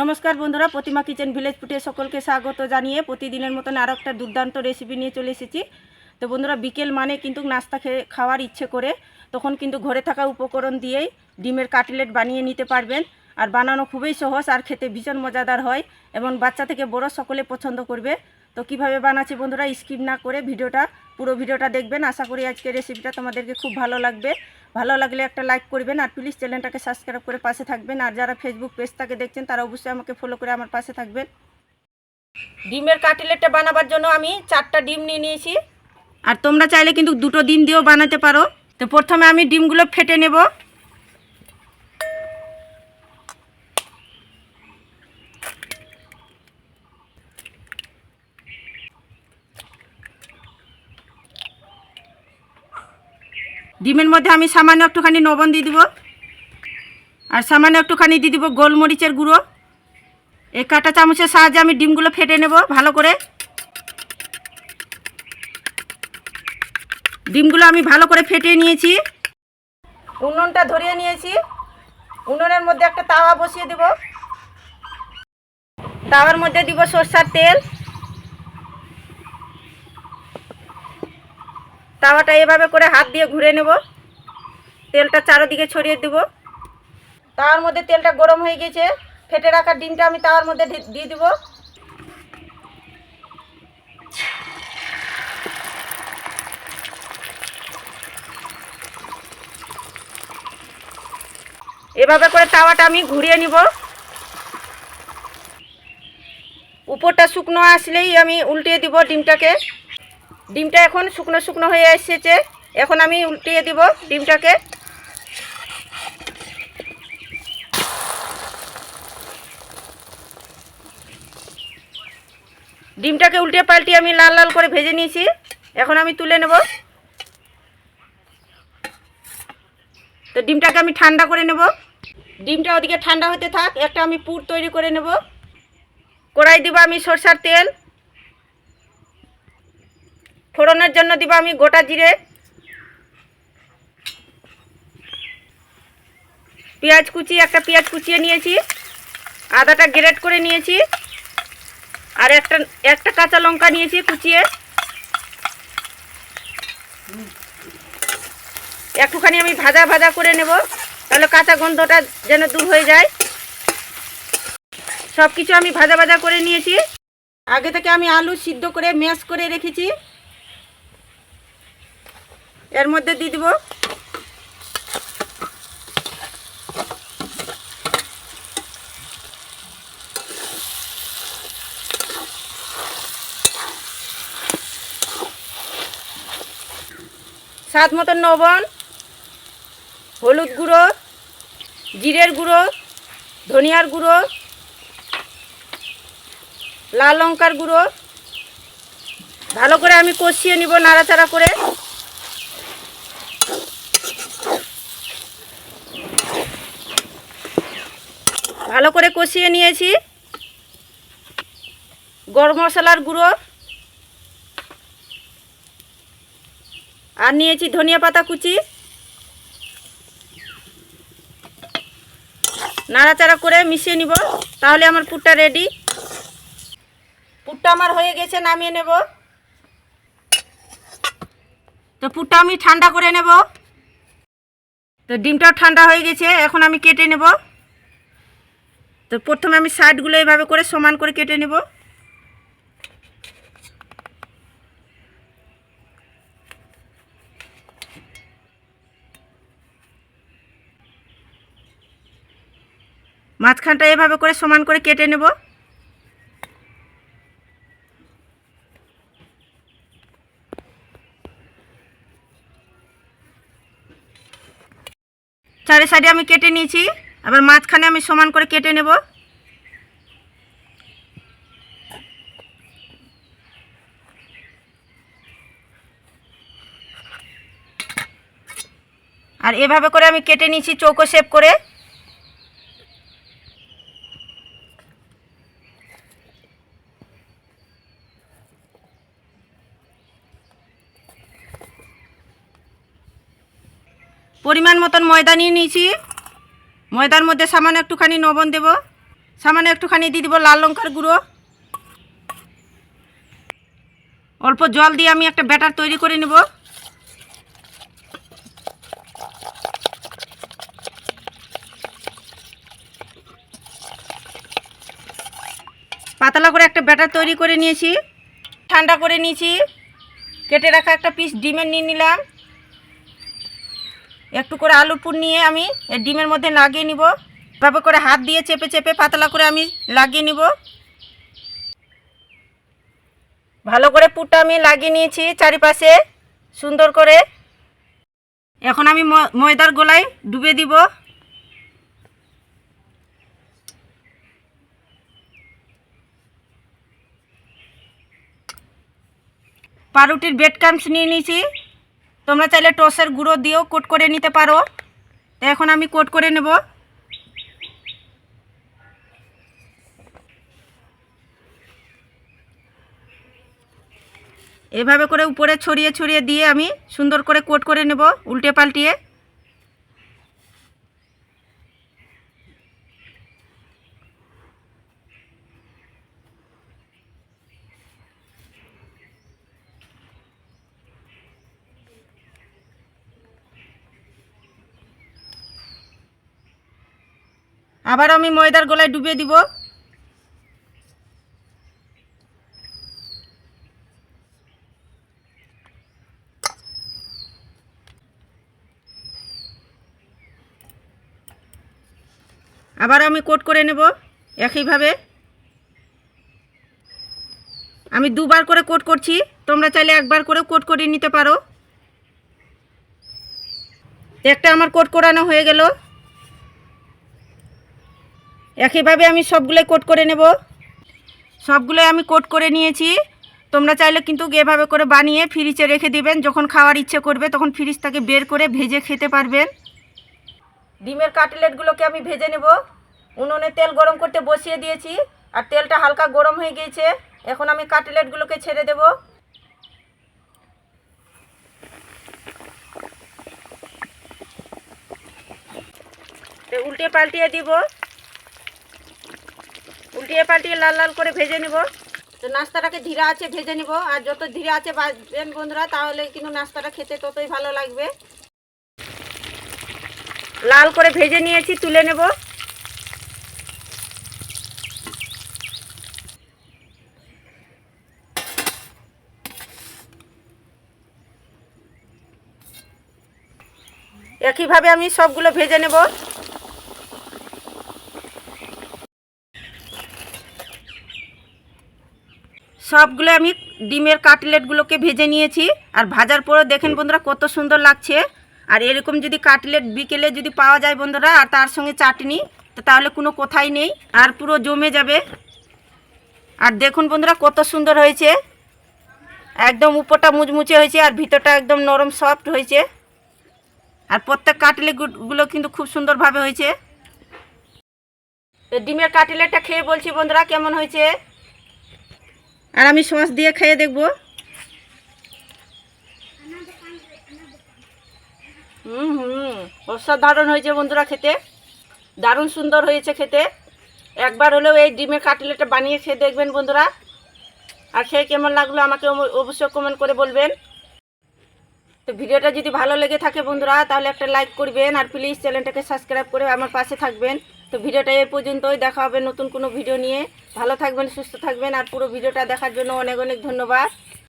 নমস্কার বন্ধুরা, প্রতিমা kitchen village ফুটে সকলকে স্বাগত জানিয়ে প্রতিদিনের মতন আরও একটা দুর্দান্ত রেসিপি নিয়ে চলে এসেছি। তো বন্ধুরা, বিকেল মানে কিন্তু নাস্তা খাওয়ার ইচ্ছে করে, তখন কিন্তু ঘরে থাকা উপকরণ দিয়েই ডিমের কাটলেট বানিয়ে নিতে পারবেন। আর বানানো খুবই সহজ আর খেতে ভীষণ মজাদার হয় এবং বাচ্চা থেকে বড় সকলে পছন্দ করবে। তো কীভাবে বানাচ্ছি বন্ধুরা স্কিপ না করে ভিডিওটা পুরো ভিডিওটা দেখবেন। আশা করি আজকে রেসিপিটা তোমাদেরকে খুব ভালো লাগবে। ভালো লাগলে একটা লাইক করবেন আর প্লিজ চ্যানেলটাকে সাবস্ক্রাইব করে পাশে থাকবেন। আর যারা ফেসবুক পেজটাকে দেখছেন, তারা অবশ্যই আমাকে ফলো করে আমার পাশে থাকবেন। ডিমের কাটলেটটা বানাবার জন্য আমি চারটা ডিম নিয়ে নিয়েছি। আর তোমরা চাইলে কিন্তু দুটো ডিম দিয়েও বানাতে পারো। তো প্রথমে আমি ডিমগুলো ফেটে নেব। ডিমের মধ্যে আমি সামান্য একটুখানি লবণ দিয়ে দিব। আর সামান্য একটুখানি দিয়ে দিব গোলমরিচের গুঁড়ো। এই কাঁটা চামচের সাহায্যে আমি ডিমগুলো ফেটে নেব ভালো করে। ডিমগুলো আমি ভালো করে ফেটিয়ে নিয়েছি। উনুনটা ধরিয়ে নিয়েছি। উনুনের মধ্যে একটা তাওয়া বসিয়ে দেব। তাওয়ার মধ্যে দিব সরষার তেল। তাওয়াটা এভাবে করে হাত দিয়ে ঘুরে নেব। তেলটা চারোদিকে ছড়িয়ে দেব। তাওয়ার মধ্যে তেলটা গরম হয়ে গেছে ফেটে রাখা ডিমটা আমি তাওয়ার মধ্যে দিয়ে দিব। এভাবে করে তাওয়াটা আমি ঘুরিয়ে নিব। উপরটা শুকনো আসলেই আমি উল্টিয়ে দিব ডিমটাকে। ডিমটা এখন শুকনো শুকনো হয়ে এসেছে। এখন আমি উল্টিয়ে দিব ডিমটাকে। ডিমটাকে উল্টে পাল্টিয়ে আমি লাল লাল করে ভেজে নিয়েছি। এখন আমি তুলে নেব। তো ডিমটাকে আমি ঠান্ডা করে নেব। ডিমটা ওদিকে ঠান্ডা হতে থাক, একটা আমি পুর তৈরি করে নেব। কড়াই দিব আমি সরষার তেল। ফোড়নের জন্য দিব আমি গোটা জিরে। পেঁয়াজ কুচি, একটা পেঁয়াজ কুচিয়ে নিয়েছি। আদাটা গ্রেট করে নিয়েছি। আর একটা একটা কাঁচা লঙ্কা নিয়েছি কুচিয়ে। একটুখানি আমি ভাজা ভাজা করে নেব, তাহলে কাঁচা গন্ধটা যেন দূর হয়ে যায়। সব কিছু আমি ভাজা ভাজা করে নিয়েছি। আগে থেকে আমি আলু সিদ্ধ করে, ম্যাশ করে রেখেছি। এর মধ্যে দিয়ে দিব। স্বাদ মতন লবণ, হলুদ গুঁড়ো, জিরের গুঁড়ো, ধনিয়ার গুঁড়ো, লাল লঙ্কার গুঁড়ো। ভালো করে আমি কষিয়ে নিব নাড়াচাড়া করে। ভালো করে কষিয়ে নিয়েছি। গরম মশলার গুঁড়ো। আর নিয়েছি ধনিয়া পাতা কুচি। নাড়াচাড়া করে মিশিয়ে নিব, তাহলে আমার পুরটা রেডি পুরটা আমার হয়ে গেছে, নামিয়ে নেব। তো পুরটা আমি ঠান্ডা করে নেব। তো ডিমটাও ঠান্ডা হয়ে গেছে, এখন আমি কেটে নেব। তো প্রথমে আমি সাইডগুলো এইভাবে করে সমান করে কেটে নেব। মাঝখানটা এভাবে করে সমান করে কেটে নেব। চারি সাইডে আমি কেটে নিয়েছি। আবার মাঝখানে আমি সমান করে কেটে নেব। আর এভাবে করে আমি কেটে নিয়েছি চৌকো শেপ করে। পরিমাণ মতন ময়দা নিয়ে নিয়েছি। ময়দার মধ্যে সামান্য একটুখানি লবণ দেব। সামান্য একটুখানি দিয়ে দিব লাল লঙ্কার গুঁড়ো। অল্প জল দিয়ে আমি একটা ব্যাটার তৈরি করে নেব। পাতলা করে একটা ব্যাটার তৈরি করে নিয়েছি। ঠান্ডা করে নিয়েছি। কেটে রাখা একটা পিস ডিমের নিয়ে নিলাম। একটু করে আলুর পুর নিয়ে আমি ডিমের মধ্যে লাগিয়ে নিব। এভাবে করে হাত দিয়ে চেপে চেপে পাতলা করে আমি লাগিয়ে নিব। ভালো করে পুরটা আমি লাগিয়ে নিয়েছি চারিপাশে সুন্দর করে। এখন আমি ময়দার গোলায় ডুবে দিব। পাউরুটির বেড কামস নিয়ে নিয়েছি। তোমরা চাইলে টসের গুঁড়ো দিয়েও কোট করে নিতে পারো। তো এখন আমি কোট করে নেব। এভাবে করে উপরে ছড়িয়ে ছড়িয়ে দিয়ে আমি সুন্দর করে কোট করে নেব, উল্টে পাল্টিয়ে। আবার আমি ময়দার গলায় ডুবিয়ে দিব। আবার আমি কোট করে নেব একইভাবে। আমি দুবার করে কোট করছি, তোমরা চাইলে একবার করে কোট করে নিতে পারো। একটা আমার কোট করানো হয়ে গেল। একইভাবে আমি সবগুলো কোট করে নেব। সবগুলো আমি কোট করে নিয়েছি। তোমরা চাইলে কিন্তু এভাবে করে বানিয়ে ফ্রিজে রেখে দিবেন। যখন খাওয়ার ইচ্ছে করবে তখন ফ্রিজ থেকে বের করে ভেজে খেতে পারবেন। ডিমের কাটলেটগুলোকে আমি ভেজে নেব। উনুনে তেল গরম করতে বসিয়ে দিয়েছি আর তেলটা হালকা গরম হয়ে গিয়েছে। এখন আমি কাটলেটগুলোকে ছেড়ে দেব। উল্টে পাল্টিয়ে দিব। উল্টিয়ে পাল্টিয়ে লাল লাল করে ভেজে নিব। তো নাস্তাটাকে ধীরে আছে ভেজে নিব। আর যত ধীরে আছে বাজবেন বন্ধুরা তাহলে কিন্তু নাস্তাটা খেতে ততই ভালো লাগবে। লাল করে ভেজে নিয়েছি তুলে নেব। একইভাবে আমি সবগুলো ভেজে নেব। সবগুলো আমি ডিমের কাটলেটগুলোকে ভেজে নিয়েছি। আর ভাজার পরে দেখেন বন্ধুরা কত সুন্দর লাগছে। আর এরকম যদি কাটলেট বিকেলে যদি পাওয়া যায় বন্ধুরা, আর তার সঙ্গে চাটনি, তো তাহলে কোনো কথাই নেই, আর পুরো জমে যাবে। আর দেখুন বন্ধুরা কত সুন্দর হয়েছে। একদম উপরটা মুচমুচে হয়েছে, আর ভিতরটা একদম নরম সফট হয়েছে। আর প্রত্যেক কাটলেটগুলো কিন্তু খুব সুন্দরভাবে হয়েছে। তো ডিমের কাটলেটটা খেয়ে বলছি বন্ধুরা, কেমন হয়েছে? আর আমি সস দিয়ে খেয়ে দেখব। হুম হুম। অসাধারণ হয়েছে বন্ধুরা খেতে। দারুণ সুন্দর হয়েছে খেতে। একবার হলেও এই ডিমের কাটলেটটা বানিয়ে খেয়ে দেখবেন বন্ধুরা। আর খেয়ে কেমন লাগল আমাকে অব- অবশ্যই কমেন্ট করে বলবেন। তো ভিডিওটা যদি ভালো লেগে থাকে বন্ধুরা, তাহলে একটা লাইক করবেন। আর প্লিজ চ্যানেলটাকে সাবস্ক্রাইব করে আমার পাশে থাকবেন। তো ভিডিওটা এ পর্যন্তই, দেখা হবে নতুন কোনো ভিডিও নিয়ে। ভালো থাকবেন, সুস্থ থাকবেন, আর পুরো ভিডিওটা দেখার জন্য অনেক অনেক ধন্যবাদ।